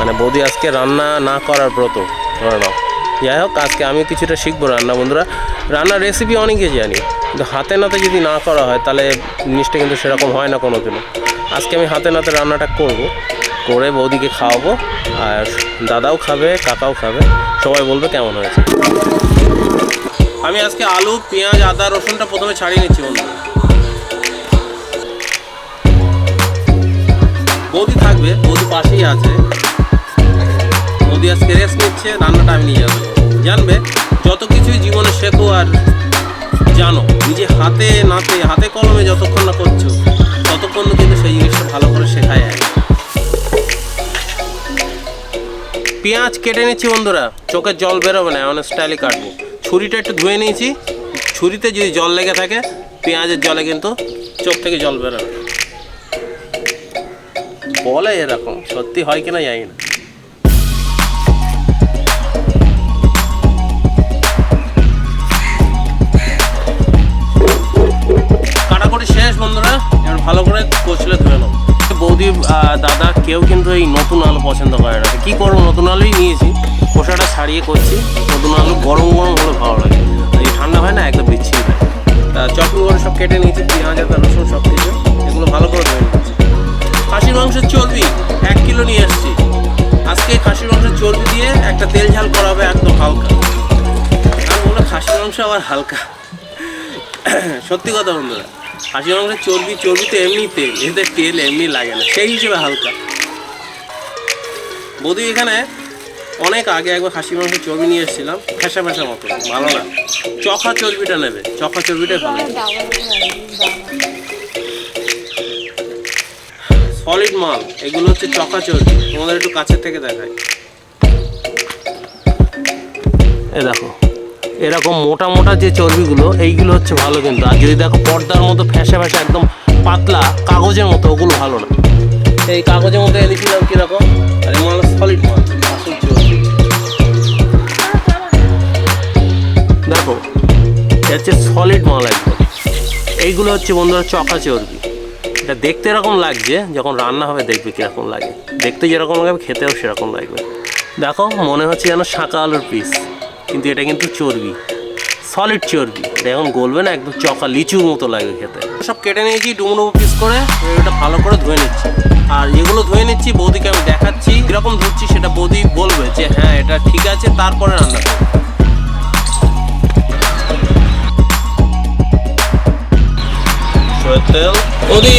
মানে বৌদি আজকে রান্না না করার ব্রত, ধরে নাও। যাই হোক, আজকে আমি কিছুটা শিখব রান্না, বন্ধুরা। রান্নার রেসিপি অনেকে জানি, কিন্তু হাতে নাতে যদি না করা হয়, তাহলে জিনিসটা কিন্তু সেরকম হয় না কোনো দিনও আজকে আমি হাতে নাতে রান্নাটা করব, করে বৌদিকে খাওয়াবো, আর দাদাও খাবে, কাকাও খাবে, সবাই বলবে কেমন হয়েছে। আমি আজকে আলু, পেঁয়াজ, আদা, রসুনটা প্রথমে ছাড়িয়ে নিচ্ছি, বন্ধুরা। বৌদি থাকবে, বৌদি পাশেই আছে। বৌদি আজকে রেস্ট নিচ্ছে, রান্নাটা আমি নিয়ে যাব। জানবে, যত কিছুই জীবনে শেখো আর জানো, নিজে হাতে, নাতে, হাতে কলমে যতক্ষণ না করছ, ততক্ষণ কিন্তু সেই জিনিসটা ভালো করে শেখায় যায় পেঁয়াজ কেটে নিচ্ছি বন্ধুরা চোখের জল বেরোবে না, এমন স্টাইলে কাটবো। ছুরিটা একটু ধুয়ে নিয়েছি, ছুরিতে যদি জল লেগে থাকে, পেঁয়াজের জলে কিন্তু চোখ থেকে জল বেরোবে বলে এরকম, সত্যি হয় কিনা জানি না। কেউ কিন্তু এই নতুন আলু পছন্দ করে না। কি করব, নতুন আলুই নিয়েছি। খোসাটা ছাড়িয়ে করছি। নতুন আলু গরম গরম হলে ভালো লাগে। এই ঠান্ডা হয় না, একদম বিচ্ছিরি তা চপিং করে সব কেটে নিয়েছি, পেঁয়াজ আদা, রসুন সব কিছু এগুলো ভালো করে ধুয়ে নিচ্ছি খাসির মাংসের চর্বি, এক কিলো নিয়ে এসেছি। আজকে খাসির মাংসের চর্বি দিয়ে একটা তেল ঝাল করা হবে একদম হালকা। আর বলে খাসির মাংস আবার হালকা। সত্যি কথা বন্ধুরা, খাসির মাংসের চর্বি চর্বি তো এমনি তেল, এতে তেল এমনি লাগে না। সেই হিসেবে হালকা। বৌদি, এখানে অনেক আগে একবার খাসির মাংসের চর্বি নিয়ে এসেছিলাম। ফ্যাসা ফ্যাসা মতো, ভালো না। চখা চর্বিটা নেবে, চখা চর্বিটাই ভালো। সলিড মাল, এগুলো হচ্ছে চকা চর্বি, তোমাদের একটু কাছের থেকে দেখাই। এ দেখো, এরকম মোটা মোটা যে চর্বিগুলো, এইগুলো হচ্ছে ভালো কিন্তু। আর যদি দেখো পর্দার মতো ফ্যাসা ফ্যাসা একদম পাতলা কাগজের মতো, ওগুলো ভালো না। এই কাগজের মতো এনেছিলাম কীরকম? আর মাল সলিড মাল, আসল চর্বি দেখো হচ্ছে সলিড মাল একদম। এইগুলো হচ্ছে বন্ধুরা চকা চর্বি। এটা দেখতে এরকম লাগছে, যখন রান্না হবে দেখবে কীরকম লাগে। দেখতে যেরকম লাগবে, খেতেও সেরকম লাগবে। দেখো, মনে হচ্ছে যেন শাঁকা আলুর পিস কিন্তু এটা কিন্তু চর্বি। সলিড চর্বি। এটা এখন গলবে না, একদম চকা লিচুর মতো লাগবে খেতে। সব কেটে নিয়েছি ডুমো পিস করে এটা ভালো করে ধুয়ে নিচ্ছি। আর যেগুলো ধুয়ে নিচ্ছি বৌদিকে আমি দেখাচ্ছি। কীরকম ধুচ্ছি সেটা বৌদি বলবে যে হ্যাঁ এটা ঠিক আছে তারপরে রান্না করবে। তেল। বৌদি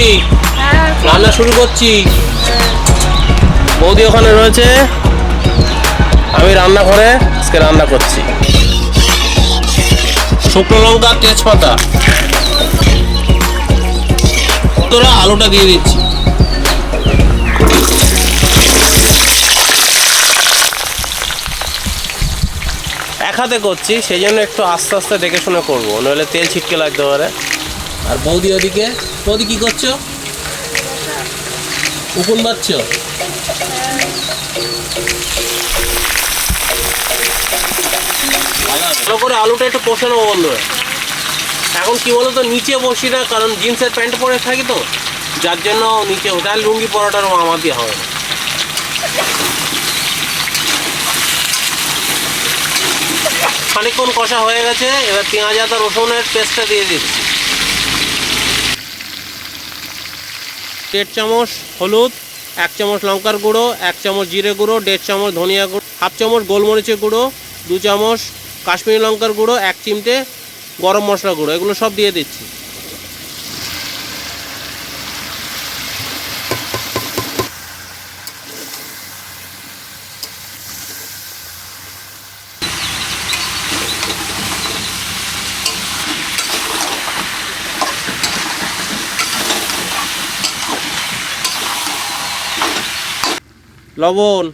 রান্না শুরু করছি। বৌদি ওখানে রয়েছে। আমি রান্না করে আজকে রান্না করছি। শুকনো লঙ্কা তেজপাতা। তোরা আলুটা দিয়ে দিচ্ছি। হাতে করছি সেই জন্য একটু আস্তে আস্তে দেখে শুনে করব। নইলে তেল ছিটকে লাগতে পারে। আর বৌদি ওদিকে? বৌদি কি করছ? উকুন বাচ্ছ ভালো করে আলুটা একটু কষে নেব বন্ধুরা। এখন কি বলতো নিচে বসি না কারণ জিন্সের প্যান্ট পরে থাকি তো। যার জন্য নিচে ওটা লুঙ্গি পরাটার দিয়ে হবে না। খানিকক্ষণ কষা হয়ে গেছে, এবার পেঁয়াজ আদা রসুনের পেস্টটা দিয়ে দিচ্ছি। দেড় চামচ হলুদ, এক চামচ লঙ্কার গুঁড়ো, এক চামচ জিরে গুঁড়ো, দেড় চামচ ধনিয়া গুঁড়ো, হাফ চামচ গোলমরিচের গুঁড়ো, দু চামচ কাশ্মীরি লঙ্কার গুঁড়ো, এক চিমটে গরম মশলা গুঁড়ো, এগুলো সব দিয়ে দিচ্ছি। লবণ।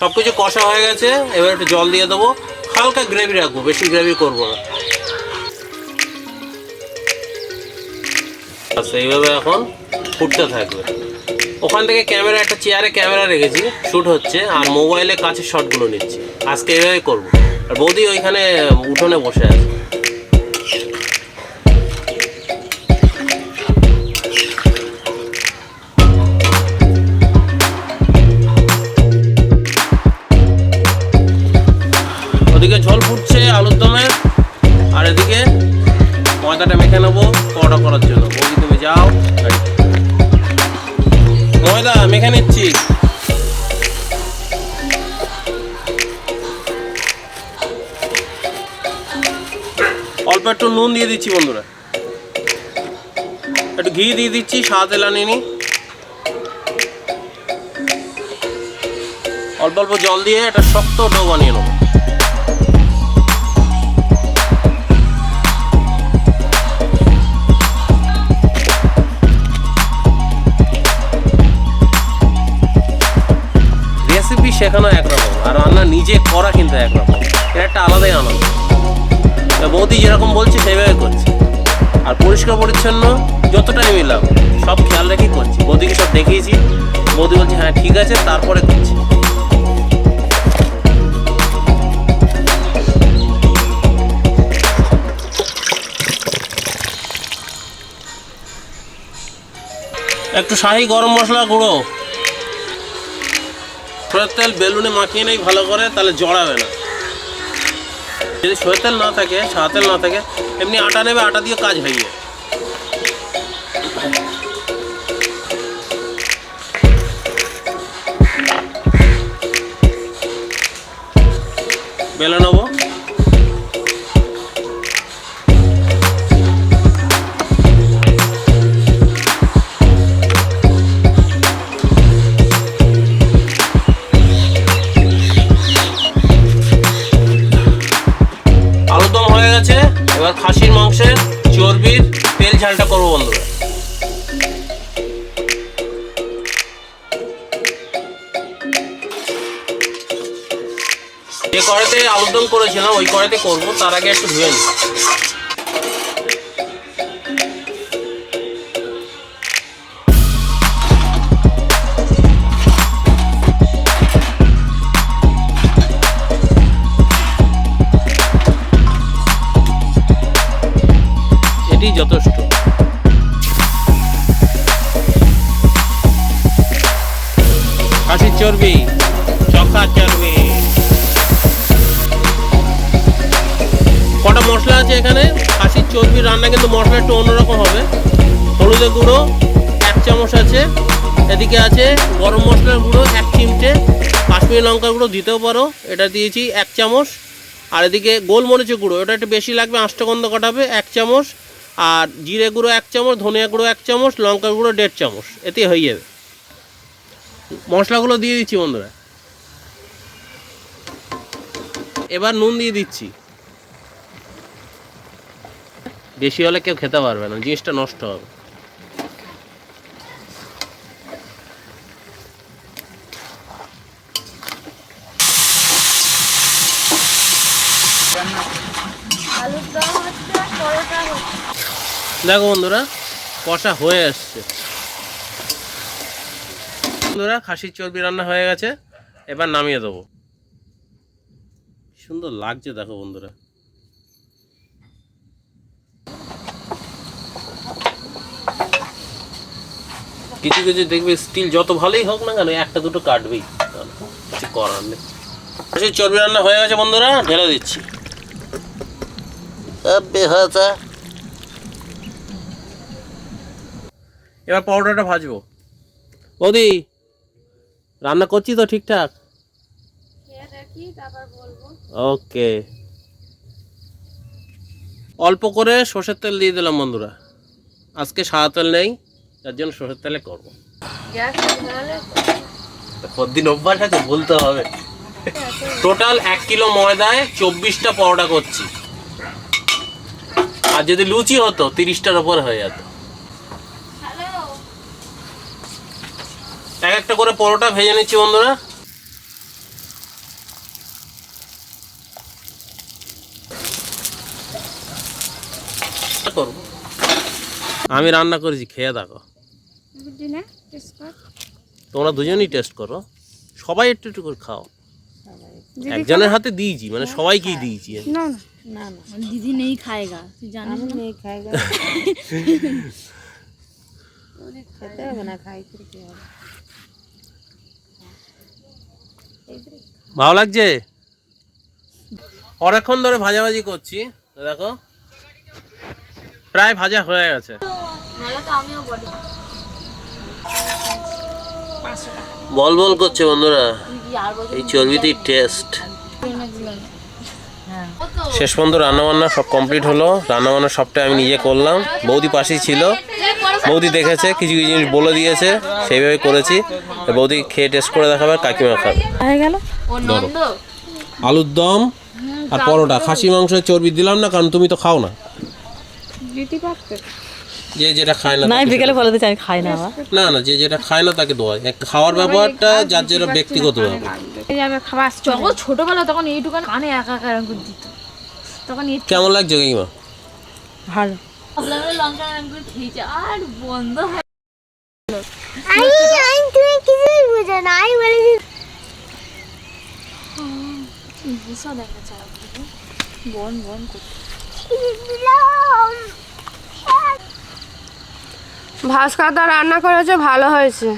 সব কিছু কষা হয়ে গেছে, এবার একটু জল দিয়ে দেবো। হালকা গ্রেভি রাখব, বেশি গ্রেভি করব না। আচ্ছা এইভাবে এখন ফুটতে থাকবে। ওখান থেকে ক্যামেরা, একটা চেয়ারে ক্যামেরা রেখেছি শ্যুট হচ্ছে, আর মোবাইলে কাছে শটগুলো নিচ্ছি। আজকে এইভাবে করব। আর বৌদি ওইখানে উঠোনে বসে আছে। ময়দা মেখে নিচ্ছি অল্প একটু নুন দিয়ে দিচ্ছি বন্ধুরা। একটু ঘি দিয়ে দিচ্ছি সাদা তেল আনিনি অল্প অল্প জল দিয়ে একটা শক্ত ডো বানিয়ে নেব। শেখানো একরকম, আর রান্না নিজে করা কিন্তু একরকম। এটা একটা আলাদাই আনন্দ। বৌদি যেরকম বলছে সেইভাবে করছে। আর পরিষ্কার পরিচ্ছন্ন যতটা মিলাম সব খেয়াল রেখেই করছি। বৌদিকে সব দেখিয়েছি। বৌদি বলছে হ্যাঁ ঠিক আছে, তারপরে করছি। একটু শাহি গরম মশলা গুঁড়ো। সরষের তেল বেলুনে মাখিয়ে নেই, ভালো করে, তাহলে জড়াবে না। যদি সয়ের তেল না থাকে, সাদা তেল না থাকে, এমনি আটা নেবে, আটা দিয়ে কাজ হয়ে যায়। বেলে যে কড়াইতে আলুদম করেছিলাম, ওই কড়াইতে করব, তার আগে একটু ধুয়ে নিই। এটি যথেষ্ট। খাসির চর্বি। খাসির চর্বি রান্না কিন্তু মশলা একটু অন্যরকম হবে। হলুদের গুঁড়ো, এক চামচ আছে। এদিকে আছে গরম মশলার গুঁড়ো, এক চিমটে। কাশ্মীরি লঙ্কার গুঁড়ো দিতেও পারো, এটা দিয়েছি এক চামচ। আর এদিকে গোলমরিচের গুঁড়ো এটা একটু বেশি লাগবে আঁশটা গন্ধ কাটাবে, এক চামচ। আর জিরে গুঁড়ো এক চামচ, ধনিয়া গুঁড়ো এক চামচ, লঙ্কার গুঁড়ো দেড় চামচ, এতে হয়ে যাবে। মশলাগুলো দিয়ে দিচ্ছি বন্ধুরা। এবার নুন দিয়ে দিচ্ছি। বেশি হলে কেউ খেতে পারবে না, জিনিসটা নষ্ট হবে। দেখো বন্ধুরা, কষা হয়ে আসছে বন্ধুরা, খাসির চর্বি রান্না হয়ে গেছে, এবার নামিয়ে দেবো। সুন্দর লাগছে দেখো বন্ধুরা। কিছু কিছু দেখবে স্টিল যত ভালোই হোক না কেন একটা দুটো কাটবেই। কিছু করার নেই। খাসির চর্বি রান্না হয়ে গেছে বন্ধুরা ঢেলে দিচ্ছি। এবার পাউডারটা ভাজবো। বৌদি রান্না করছি তো ঠিকঠাক? ওকে। অল্প করে সর্ষের তেল দিয়ে দিলাম বন্ধুরা। আজকে সাদা তেল নেই। তার জন্য সর্ষের তেলে করব। কদিন অভ্যাস আছে বলতে হবে। টোটাল এক কিলো ময়দায় চব্বিশটা পরোটা করছি। আর যদি লুচি হতো তিরিশটার ওপর হয়ে যেত। এক একটা করে পরোটা ভেজে নিচ্ছি বন্ধুরা। করব। আমি রান্না করেছি খেয়ে দেখো। না টেস্ট কর। তোমরা দুজনেই টেস্ট করো। সবাই একটু একটু করে খাও। একজনের হাতে দিয়েছি মানে সবাইকেই দিয়েছি। না না। না মানে দিদি নেই খায়গা। তুই জানিস নেই খায়গা। ভালো লাগছে? অনেকক্ষণ ধরে ভাজাভাজি করছি দেখো। প্রায় ভাজা হয়ে গেছে। আমিও বলি বল বল করছে বন্ধুরা। এই চর্বিতে টেস্ট শেষ পর্যন্ত রান্নাবান্না সব কমপ্লিট হলো। রান্নাবান্না সবটাই আমি নিজে করলাম। বৌদি পাশেই ছিল। বৌদি দেখেছে কিছু কিছু জিনিস বলে দিয়েছে। সেইভাবে করেছি। বৌদি খেয়ে টেস্ট করে দেখাবে কাকিমা খাবে। হয়ে গেল? ও নন্দ। আলুর দম আর পরোটা। খাসি মাংসের চর্বি দিলাম না কারণ তুমি তো খাও না। দিতে পারতে যে যেটা খায় না না তাকে বিকেলে বলে দিচ্ছি আমি খাই না না না যে যেটা খায় না তাকে দোয়া। এক খাওয়ার ব্যাপারটা যার যেটা ব্যক্তিগত ব্যাপার। এই যাবে খাবার যখন ছোটবেলা তখন এইটুকান কানে একা একা এরকম করে দিত। তখন এই কেমন লাগছে কাকিমা ভালো। ভাবলাম লঙ্কা এরকম করে খেয়েছে। আর বন্ধ হয়। আমি আমি তুমি কিছুই বুঝো না। আমি বলেছি ভূষা দেখা যায়। বন বন করতে। ভাস্কর দা রান্না করেছে ভালো হয়েছে।